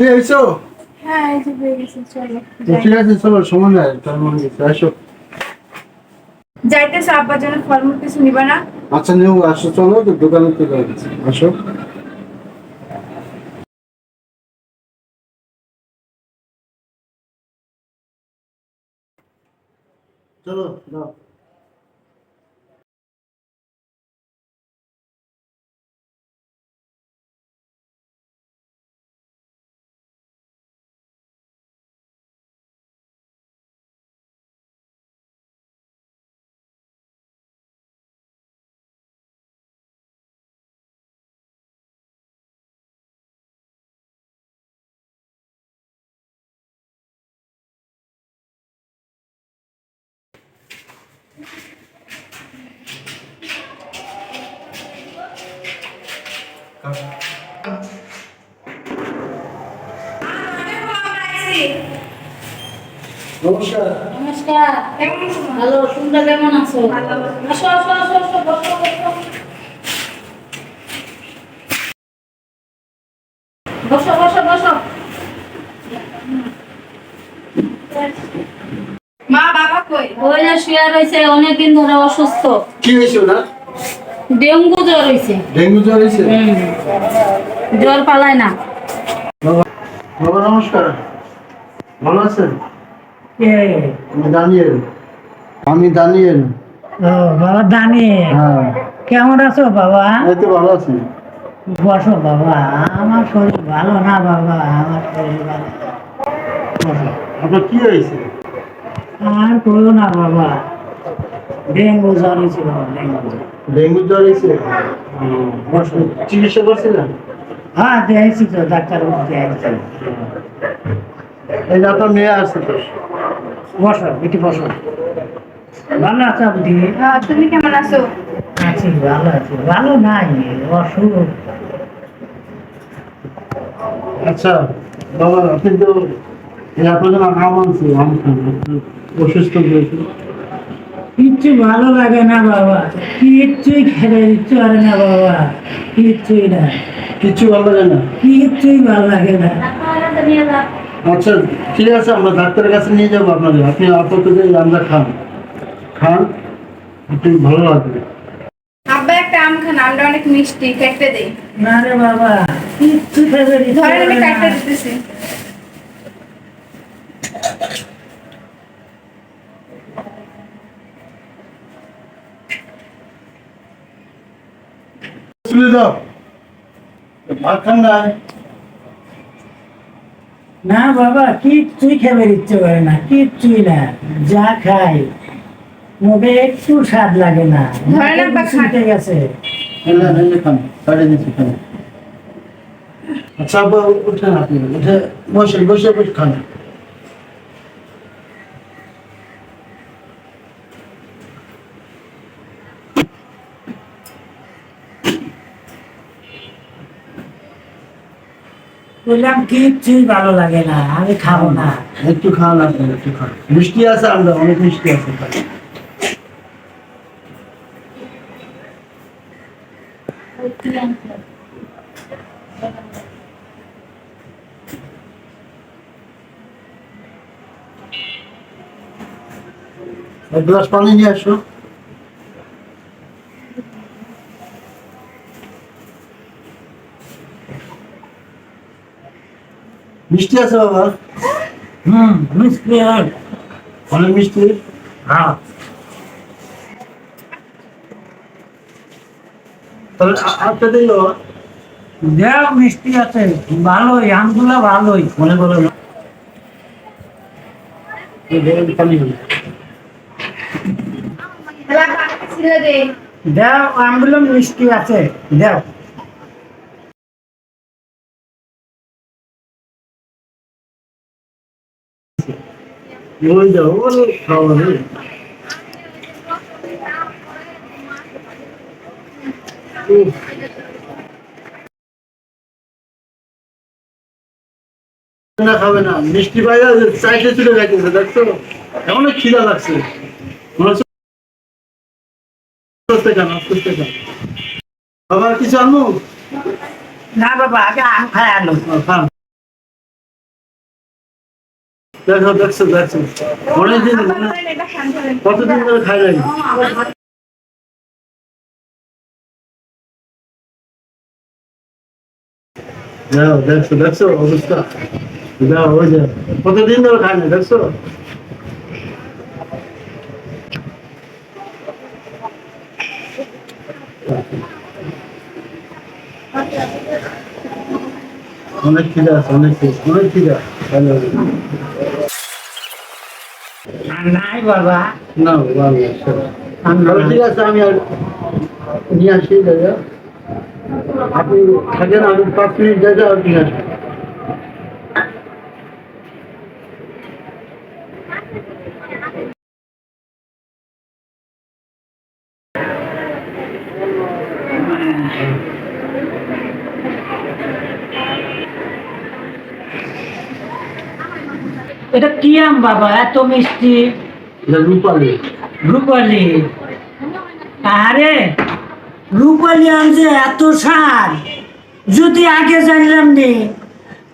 দিয়ে এসো হ্যাঁ এই যে হয়ে গেছে চলো ঠিক আছে চলো সময় নেই তার মনে গেছে আসো। যাইতেছে আব্বার জন্য ফলমূল কিছু নিবা না। আচ্ছা নেও আসো চলো তো দোকানে চলে আসো। চলো দাও নমস্কার। নমস্কার। ভালো সুন্দর কেমন আছো? আসো আসো আসো আসো বসো বসো। বসো বসো বসো। ওই যে শুয়ে রয়েছে অনেকদিন ধরে অসুস্থ। কি হয়েছে না ডেঙ্গু জ্বর হয়েছে। ডেঙ্গু জ্বর হয়েছে? জ্বর পালায় না। বাবা বাবা নমস্কার। ভালো আছেন? আমি দানিয়েল। আমি দানিয়েল। ও বাবা দানি হ্যাঁ। কেমন আছো বাবা? এই তো ভালো আছি। বসো বাবা। আমার শরীর ভালো না বাবা। আমার শরীর ভালো আপনার কি হয়েছে? আর করো না বাবা। ডেঙ্গু জ্বর ছিল ডেঙ্গু জ্বর। ডেঙ্গু জ্বর হয়েছে চিকিৎসা করছিলেন? হ্যাঁ দেখছি তো ডাক্তার দেখছি এই আপনার মেয়ে আসছে তো? বসো বেটি বসো। ভালো আছো আপনি তুমি কেমন আছো? আছি ভালো আছি। ভালো নাই অসুখ। আচ্ছা বাবা আপনি তো আপনার জন্য আনছি অসুস্থ হয়েছে। কিচ্ছু ভালো লাগে না বাবা। কিচ্ছুই খেতে ইচ্ছে করে না বাবা। কিচ্ছুই না। কিচ্ছু ভালো লাগে না? কিচ্ছুই ভালো লাগে না। আচ্ছা ঠিক আছে আমরা ডাক্তারের কাছে নিয়ে যাব আপনাদের। আপনি আপাতত এই আমটা খান খান একটু ভালো লাগবে। আব্বা একটা আম খান আমটা অনেক মিষ্টি কেটে দেই। না রে বাবা কিচ্ছু ধরেন আমি কাটতে দিতেছি। তুলে দাও ভাত খান না? বাবা কিচ্ছুই খেতে ইচ্ছে করে না কিচ্ছুই না যা খাই। মুখে একটু স্বাদ লাগে না ধরে না বা উঠে গেছে। না আচ্ছা আপনি উঠে বসে বসে বসে খান। বললাম, কিচ্ছুই ভালো লাগে না, আমি খাব না। একটু খান আপনি একটু খান মিষ্টি আছে, আমরা অনেক মিষ্টি আছে এক গ্লাস পানি নিয়ে আসো। মিষ্টি আছে বাবা। হুম মিষ্টি আর। অনেক মিষ্টি। হ্যাঁ। তাহলে আটটা দিল দেখ মিষ্টি আছে। ভালোই আমগুলো ভালোই। মনে করো না। এই গরম পানি হলো। তাহলে আব্বা আমাকে ছিলে দে দেখ আমগুলো মিষ্টি আছে। দেখ। না খাবে না মিষ্টি পাইয়া চাইতে দেখছ এমন খিদা লাগছে আবার কিছু আনব না বাবা, আগে আম খাই আলো খান দেখো দেখছ দেখছ। অনেকদিন কতদিন ধরে খাই নাই? যাও দেখছ দেখছ অবস্থা? যাও ওই যে কতদিন ধরে খাই না দেখছ? অনেক খিদা আছে অনেক অনেক খিদা ভালো নাই বাবা। না নাই। ঠিক আছে আমি আর নিয়ে আসি দাদা আপনি থাকেন আমি পাঁচ মিনিট দাদা আর নিয়ে আসি এটা কি আম বাবা? এত মিষ্টি। রূপালি। রূপালি। আরে রূপালি আম যে এত স্বাদ। যদি আগে জানলাম নি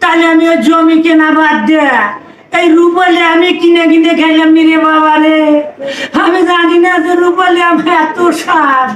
তাহলে আমি ওই জমি কেনা বাদ দেয়া এই রূপালি আমি কিনে কিনে খাইলাম নি রে বাবা রে। আমি জানি না যে রূপালি আম এত স্বাদ।